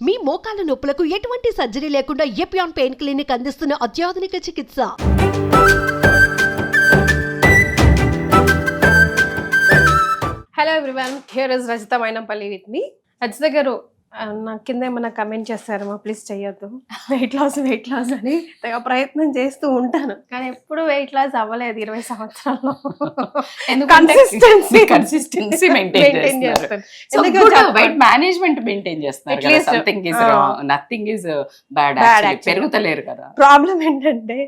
మీ మోకాల నొప్పులకు ఎటువంటి సర్జరీ లేకుండా ఎపియాన్ పెయిన్ క్లినిక్ అందిస్తున్న అత్యాధునిక చికిత్స. Hello everyone here is Rajitha Mainampalli with మీ రజిత గారు నా కింద ఏమైనా కమెంట్ చేస్తారమ్మా ప్లీజ్ చెయ్యొద్దు. వెయిట్ లాస్ వెయిట్ లాస్ అని తెగ ప్రయత్నం చేస్తూ ఉంటాను. కానీ ఎప్పుడు వెయిట్ లాస్ అవ్వలేదు ఇరవై సంవత్సరాల్లో. Consistency. కన్సిస్టెన్సీ మెయింటైన్ చేస్తాను. వెయిట్ మేనేజ్మెంట్ మెయింటైన్ చేస్తున్నారు something is. Nothing is bad. పెరుగుతలేరు కదా. ప్రాబ్లం ఏంటంటే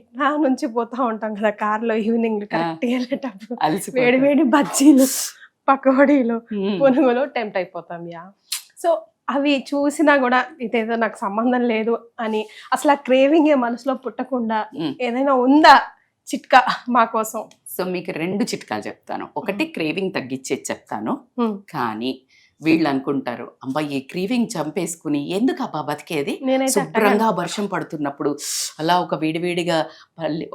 ఇట్లా నుంచి పోతా ఉంటాం కదా కార్లో ఈవినింగ్ కరెక్ట్ వెళ్ళేటప్పుడు వేడి వేడి బజ్జీలు పకోడీలు పునుగులు టెంప్ట్ అయిపోతాం యా. సో అవి చూసినా కూడా ఇదేదో నాకు సంబంధం లేదు అని అసలు ఆ క్రేవింగ్ ఏ మనసులో పుట్టకుండా. ఏదైనా ఉందా చిట్కా మా కోసం? సో మీకు రెండు చిట్కాలు చెప్తాను. ఒకటి క్రేవింగ్ తగ్గించేది చెప్తాను. కానీ వీళ్ళు అనుకుంటారు అబ్బా ఈ క్రీవింగ్ చంపేసుకుని ఎందుకు అబ్బా బతికేది? నేనైతే శుభ్రంగా వర్షం పడుతున్నప్పుడు అలా ఒక వేడివేడిగా పల్లి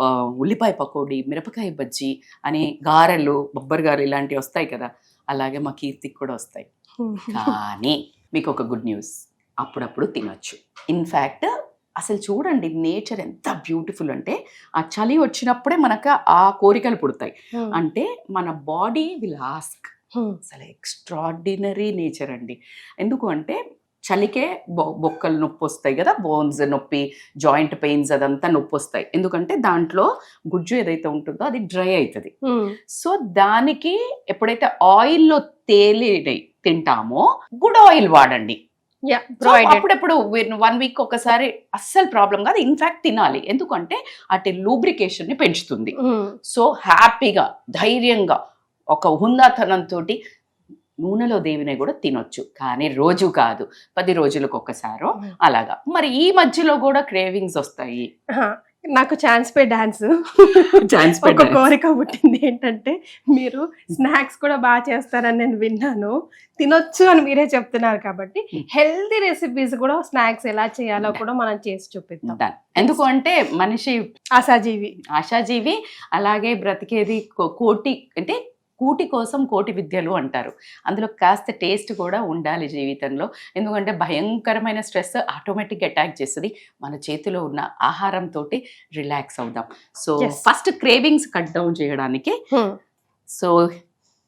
ఉల్లిపాయ పకోడీ మిరపకాయ బజ్జీ అని గారెలు బొబ్బరి గారెలు ఇలాంటివి వస్తాయి కదా అలాగే మా కీర్తికి కూడా వస్తాయి. కానీ మీకు ఒక గుడ్ న్యూస్. అప్పుడప్పుడు తినొచ్చు. ఇన్ఫ్యాక్ట్ అసలు చూడండి నేచర్ ఎంత బ్యూటిఫుల్ అంటే ఆ చలి వచ్చినప్పుడే మనకు ఆ కోరికలు పుడతాయి. అంటే మన బాడీ విల్ ఆస్క్ అసలు ఎక్స్ట్రాడినరీ నేచర్ అండి. ఎందుకు అంటే చలికే బొ బొక్కలు నొప్పి వస్తాయి కదా బోన్స్ నొప్పి జాయింట్ పెయిన్స్ అదంతా నొప్పి వస్తాయి ఎందుకంటే దాంట్లో గుజ్జు ఏదైతే ఉంటుందో అది డ్రై అవుతుంది సో దానికి ఎప్పుడైతే ఆయిల్లో తేలి తింటామో గుడ్ ఆయిల్ వాడండి. అప్పుడప్పుడు వన్ వీక్ ఒకసారి అస్సలు ప్రాబ్లం కాదు. ఇన్ఫాక్ట్ తినాలి. ఎందుకంటే అటు లూబ్రికేషన్ని పెంచుతుంది సో హ్యాపీగా ధైర్యంగా ఒక హుందాతనంతో నూనెలో దేవినే కూడా తినొచ్చు. కానీ రోజు కాదు. పది రోజులకు ఒక్కసారో అలాగా. మరి ఈ మధ్యలో కూడా క్రేవింగ్స్ వస్తాయి. నాకు ఛాన్స్ పే డాన్స్. ఛాన్స్ ఒక కోరిక పుట్టింది ఏంటంటే మీరు స్నాక్స్ కూడా బాగా చేస్తారని నేను విన్నాను. తినొచ్చు అని మీరే చెప్తున్నారు కాబట్టి. హెల్తీ రెసిపీస్ కూడా స్నాక్స్ ఎలా చేయాలో కూడా మనం చేసి చూపిద్దాం. ఎందుకు అంటే మనిషి ఆశాజీవి. ఆశాజీవి అలాగే బ్రతికేది కోటి అంటే కూటి కోసం కోటి విద్యలు అంటారు. అందులో కాస్త టేస్ట్ కూడా ఉండాలి జీవితంలో. ఎందుకంటే భయంకరమైన స్ట్రెస్ ఆటోమేటిక్ అటాక్ చేస్తుంది. మన చేతిలో ఉన్న ఆహారంతో రిలాక్స్ అవుదాం. So. First cravings cut down చేయడానికి సో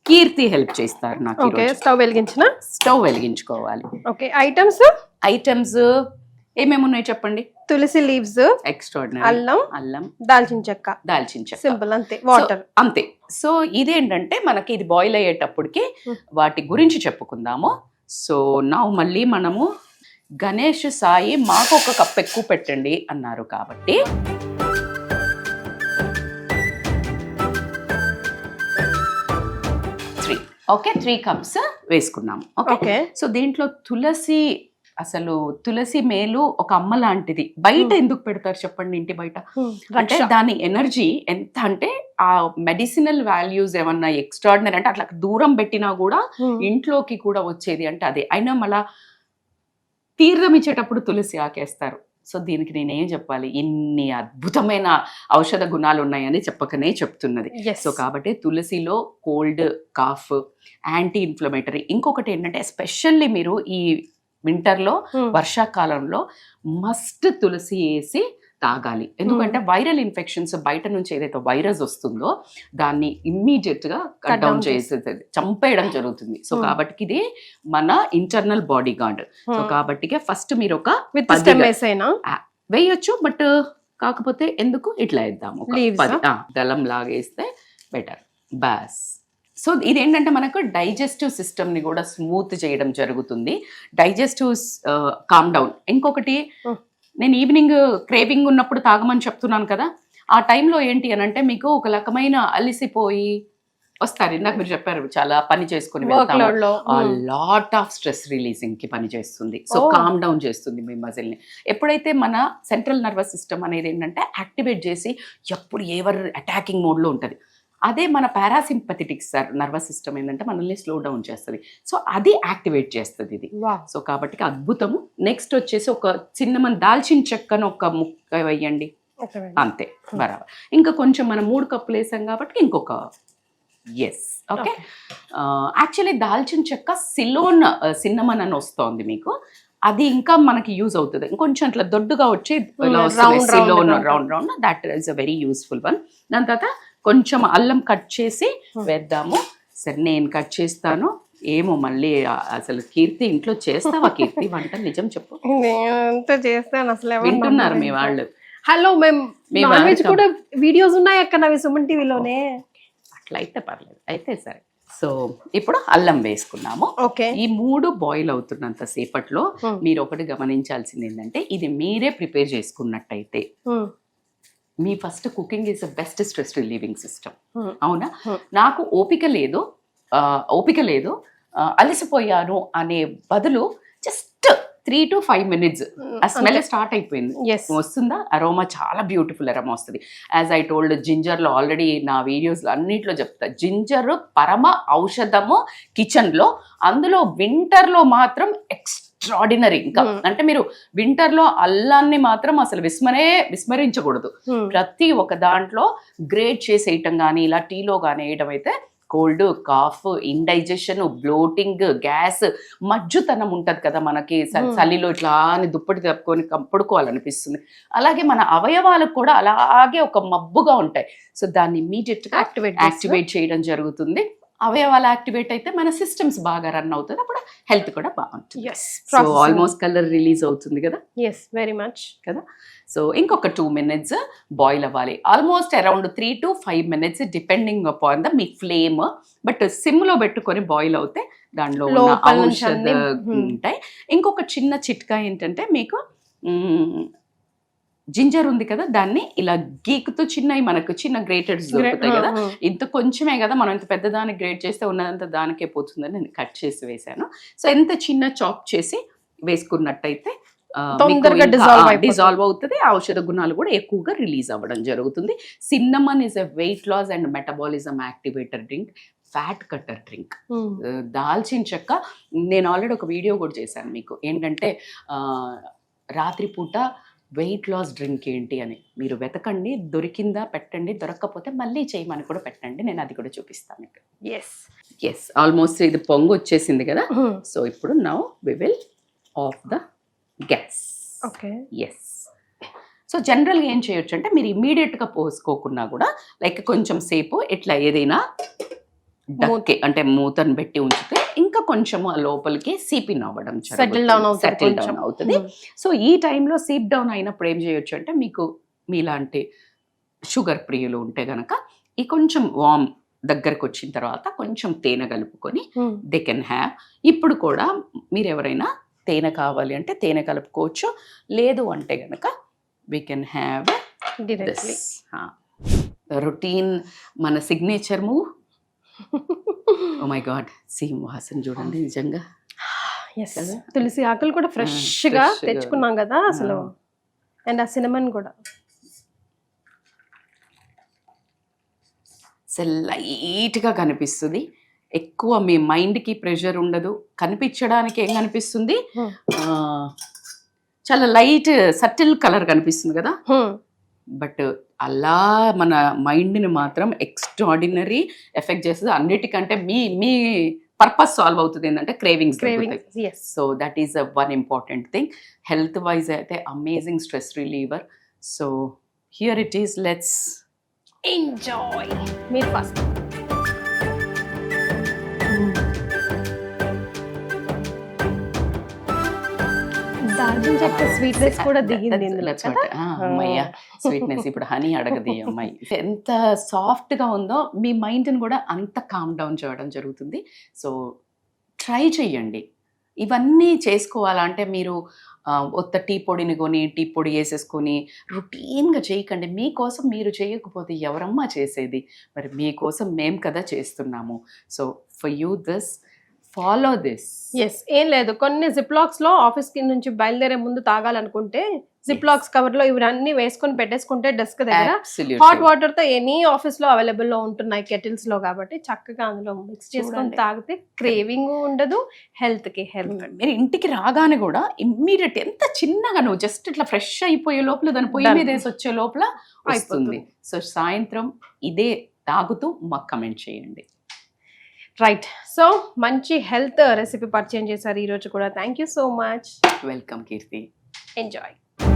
కీర్తి హెల్ప్ చేస్తారు నాకు స్టవ్ వెలిగించిన? స్టవ్ వెలిగించుకోవాలి. ఓకే ఐటమ్స్ ఐటమ్స్ ఏమేమి ఉన్నాయి చెప్పండి? తులసి లీవ్స్ ఎక్స్ట్రాడినరీ అల్లం అల్లం. దాల్చిన చెక్క. దాల్చిన చెక్క. సింపుల్ అంతే. వాటర్ అంతే. సో ఇదేంటంటే మనకి ఇది బాయిల్ అయ్యేటప్పటికి Hmm. వాటి గురించి చెప్పుకుందాము. సో నా మళ్ళీ మనము గణేష్ సాయి మాకు ఒక కప్ ఎక్కువ పెట్టండి అన్నారు కాబట్టి. త్రీ ఓకే త్రీ కప్స్ వేసుకున్నాము. ఓకే సో దీంట్లో తులసి అసలు తులసి మేలు ఒక అమ్మ లాంటిది. బయట Hmm. ఎందుకు పెడతారు చెప్పండి ఇంటి బయట? అంటే రక్ష. దాని ఎనర్జీ ఎంత అంటే ఆ మెడిసినల్ వాల్యూస్ ఏమన్నా ఎక్స్ట్రాడినరీ అంటే అట్లా దూరం పెట్టినా కూడా Hmm. ఇంట్లోకి కూడా వచ్చేది అంటే అదే. అయినా మళ్ళా తీర్థం ఇచ్చేటప్పుడు తులసి ఆకేస్తారు. సో దీనికి నేనేం చెప్పాలి? ఇన్ని అద్భుతమైన ఔషధ గుణాలు ఉన్నాయని చెప్పకనే చెప్తున్నది. సో కాబట్టి తులసిలో కోల్డ్ కాఫ్ యాంటీ ఇన్ఫ్లమేటరీ. ఇంకొకటి ఏంటంటే ఎస్పెషల్లీ మీరు ఈ వింటర్లో. వర్షాకాలంలో మస్ట్ తులసి వేసి తాగాలి. ఎందుకంటే వైరల్ ఇన్ఫెక్షన్స్ బయట నుంచి ఏదైతే వైరస్ వస్తుందో దాన్ని ఇమ్మీడియట్గా కట్ డౌన్ చేసేది చంపేయడం జరుగుతుంది. సో. కాబట్టి ఇది మన ఇంటర్నల్ బాడీ గార్డ్ సో. కాబట్టి ఫస్ట్ మీరు ఒక వేయొచ్చు బట్ కాకపోతే ఎందుకు ఇట్లా వేద్దాము దళం లాగేస్తే బెటర్. బాస్. సో ఇదేంటంటే మనకు డైజెస్టివ్ సిస్టమ్ని కూడా స్మూత్ చేయడం జరుగుతుంది. Digestive calm down. ఇంకొకటి. నేను ఈవినింగ్ క్రేవింగ్ ఉన్నప్పుడు తాగమని చెప్తున్నాను కదా ఆ టైంలో ఏంటి అని అంటే మీకు ఒక రకమైన అలిసిపోయి వస్తారు. ఇందాక మీరు చెప్పారు చాలా పని చేసుకుని. లాట్ ఆఫ్ స్ట్రెస్ రిలీజింగ్కి పనిచేస్తుంది సో Oh. కామ్ డౌన్ చేస్తుంది మీ మజిల్ని. ఎప్పుడైతే మన సెంట్రల్ నర్వస్ సిస్టమ్ అనేది ఏంటంటే యాక్టివేట్ చేసి ఎప్పుడు ఎవరు అటాకింగ్ మోడ్లో ఉంటది. అదే మన పారాసింపథెటిక్ నర్వస్ సిస్టమ్ ఏంటంటే మనల్ని స్లో డౌన్ చేస్తుంది. సో అది యాక్టివేట్ చేస్తుంది ఇది. సో కాబట్టి అద్భుతము. నెక్స్ట్ వచ్చేసి ఒక చిన్న మన దాల్చిన చెక్కను ఒక ముక్క వేయండి. అంతే బరాబర్. ఇంకా కొంచెం మనం మూడు కప్పులు వేసాం కాబట్టి ఇంకొక ఎస్ ఓకే. యాక్చువల్లీ దాల్చిన చెక్క సిలోన్ సిన్నమన్ అని వస్తోంది మీకు. అది ఇంకా మనకి యూజ్ అవుతుంది. ఇంకొంచెం అట్లా దొడ్డుగా వచ్చి గా round round that is a very useful one దాని తర్వాత కొంచెం అల్లం కట్ చేసి. వేద్దాము. సరే నేను కట్ చేస్తాను. ఏమో మళ్ళీ అసలు కీర్తి ఇంట్లో చేస్తావా కీర్తి? వంట నిజం చెప్పు. నేనంతా చేస్తాను అసలు వింటున్నారు మీ. వాళ్ళు. హలో మేము నాన్ వెజ్. కూడా వీడియోస్ ఉన్నాయి అక్క నవి సుమన్ టీవీలోనే. అట్లా అయితే పర్లేదు. అయితే సరే. సో ఇప్పుడు అల్లం వేసుకున్నాము. ఓకే. ఈ మూడు బాయిల్ అవుతున్నంత సేపట్లో. మీరు ఒకటి గమనించాల్సింది ఏంటంటే ఇది మీరే ప్రిపేర్ చేసుకున్నట్టయితే మీ first cooking is the best stress relieving system. అవునా? Hmm. నాకు ఓపిక లేదు ఓపిక లేదు అలసిపోయాను అనే బదులు just three to five minutes ఆ స్మెల్ స్టార్ట్ అయిపోయింది. ఎస్ వస్తుందా? అరోమా చాలా బ్యూటిఫుల్ అరోమా వస్తుంది. యాజ్ ఐ టోల్డ్ జింజర్లో ఆల్రెడీ నా వీడియోస్లో అన్నిట్లో చెప్తా. జింజర్ పరమ ఔషధము కిచెన్లో అందులో వింటర్లో మాత్రం ఎక్స్ట్రాడినరీ ఇంకా. Hmm. అంటే మీరు వింటర్లో అల్లాన్ని మాత్రం అసలు విస్మరే విస్మరించకూడదు. ప్రతి ఒక్క దాంట్లో గ్రేట్ చేసేయటం కానీ ఇలా టీలో కానీ వేయడం అయితే cold cough indigestion bloating gas మజ్జుతనం ఉంటది కదా మనకి. Hmm. చలిలో ఇట్లా అని దుప్పటి తప్పుకొని పడుకోవాలనిపిస్తుంది. అలాగే మన అవయవాలకు కూడా అలాగే ఒక మబ్బుగా ఉంటాయి. సో దాన్ని ఇమీడియట్గా యాక్టివేట్ యాక్టివేట్ చేయడం జరుగుతుంది. అవయవాలు యాక్టివేట్ అయితే మన సిస్టమ్స్ బాగా రన్ అవుతుంది. అప్పుడు హెల్త్ కూడా బాగుంటుంది. సో ఆల్మోస్ట్ కలర్ రిలీజ్ అవుతుంది కదా? ఎస్ వెరీ మచ్ సో ఇంకొక టూ మినిట్స్ బాయిల్ అవ్వాలి. Almost around three to five minutes depending upon the me flame but సిమ్లో పెట్టుకొని బాయిల్ అవుతే దాంట్లో ఔషధ. ఉంటాయి. ఇంకొక చిన్న చిట్కా ఏంటంటే మీకు జింజర్ ఉంది కదా దాన్ని ఇలా గీకుతూ చిన్నవి మనకు చిన్న గ్రేటెడ్స్ దొరుకుతాయి కదా. ఇంత కొంచెమే కదా మనం ఇంత పెద్ద దానికి గ్రేట్ చేస్తే ఉన్నదంతా దానికే పోతుందని నేను కట్ చేసి వేశాను. సో ఎంత చిన్న చాప్ చేసి వేసుకున్నట్టయితే తొందరగా అయిపోతుంది. డిజాల్వ్ అవుతుంది. ఔషధ గుణాలు కూడా ఎక్కువగా రిలీజ్ అవ్వడం జరుగుతుంది. Cinnamon is a weight loss and metabolism activator drink fat cutter drink దాల్చిన చెక్క నేను ఆల్రెడీ ఒక వీడియో కూడా చేశాను మీకు. ఏంటంటే రాత్రిపూట వెయిట్ లాస్ డ్రింక్ ఏంటి అని. మీరు వెతకండి దొరికిందా పెట్టండి దొరక్కపోతే మళ్ళీ చేయమని కూడా పెట్టండి నేను అది కూడా చూపిస్తాను ఎస్ ఎస్ ఆల్మోస్ట్ ఇది పొంగు వచ్చేసింది కదా. సో ఇప్పుడు now we will off the gas okay yes so జనరల్గా ఏం చేయొచ్చు అంటే మీరు ఇమీడియట్గా పోసుకోకున్నా కూడా లైక్ కొంచెం సేపు ఇట్లా ఏదైనా డక్కే అంటే మూతను పెట్టి ఉంచితే ఇంకా కొంచెం ఆ లోపలికి సీపిన్ అవ్వడం సెటిల్ డౌన్ సెటిల్. డౌన్ అవుతుంది. సో ఈ టైంలో సీప్ డౌన్ అయినప్పుడు ఏం చేయొచ్చు అంటే మీకు మీలాంటి షుగర్ ప్రియులు ఉంటే గనక ఈ కొంచెం వామ్ దగ్గరకు వచ్చిన తర్వాత కొంచెం తేనె కలుపుకొని దే కెన్ హ్యావ్ ఇప్పుడు కూడా మీరు ఎవరైనా తేనె కావాలి అంటే తేనె కలుపుకోవచ్చు. లేదు అంటే గనక వీ కెన్ హ్యావ్ రొటీన్ మన signature move oh my god సీమ్ వాసన చూడండి నిజంగా ఎస్? తులసి ఆకులు కూడా ఫ్రెష్గా fresh గా. తెచ్చుకున్నాం కదా అసలు ఆ. అండ్ ఆ సినిమన్ కూడా అసలు లైట్గా కనిపిస్తుంది ఎక్కువ మీ మైండ్కి ప్రెషర్ ఉండదు కనిపించడానికి ఏం కనిపిస్తుంది Hmm. చాలా లైట్ సటిల్ కలర్ కనిపిస్తుంది కదా Hmm. బట్ అలా మన మైండ్ని మాత్రం ఎక్స్ట్రాడినరీ ఎఫెక్ట్ చేస్తుంది. అన్నిటికంటే మీ మీ పర్పస్ సాల్వ్ అవుతుంది ఏంటంటే cravings so that is a one important thing. Health wise అయితే amazing stress reliever. So here it is let's enjoy. మీరు ఫస్ట్. దాల్చిన చెక్క స్వీట్నెస్ కూడా దిగింది? అమ్మయ్య. స్వీట్నెస్. ఇప్పుడు హనీ అడగదు ఈ అమ్మాయి. ఎంత సాఫ్ట్గా ఉందో మీ మైండ్ని కూడా అంత కామ్ డౌన్ చేయడం జరుగుతుంది. సో ట్రై చెయ్యండి. ఇవన్నీ చేసుకోవాలంటే మీరు ఒత్త టీ పొడిని కొని టీ పొడి వేసేసుకొని రొటీన్గా చేయకండి. మీకోసం మీరు చేయకపోతే ఎవరమ్మా చేసేది? మరి మీకోసం మేం కదా చేస్తున్నాము. So for you this follow this. Yes ఏం లేదు. కొన్ని జిప్లాక్స్లో ఆఫీస్కి ఆఫీస్ నుంచి బయలుదేరే ముందు తాగాలనుకుంటే జిప్ లాక్స్ కవర్లో ఇవన్నీ వేసుకొని పెట్టేసుకుంటే డెస్క్ దగ్గర హాట్ వాటర్తో ఎనీ ఆఫీస్లో అవైలబుల్లో ఉంటున్నాయి కెటిల్స్లో కాబట్టి చక్కగా అందులో మిక్స్ చేసుకొని. తాగితే క్రేవింగ్ ఉండదు హెల్త్కి హెల్త్ మీరు ఇంటికి రాగానే కూడా ఇమ్మీడియట్ ఎంత చిన్నగా నువ్వు జస్ట్ ఇట్లా ఫ్రెష్ అయిపోయే లోపల దాని పొయ్యి. మీద వేసి వచ్చే లోపల అయిపోతుంది. సో సాయంత్రం ఇదే తాగుతూ మాకు కమెంట్ చేయండి. రైట్ సో మంచి హెల్త్ రెసిపీ పరిచయం చేశారు ఈరోజు కూడా. Thank you so much welcome Keerthi enjoy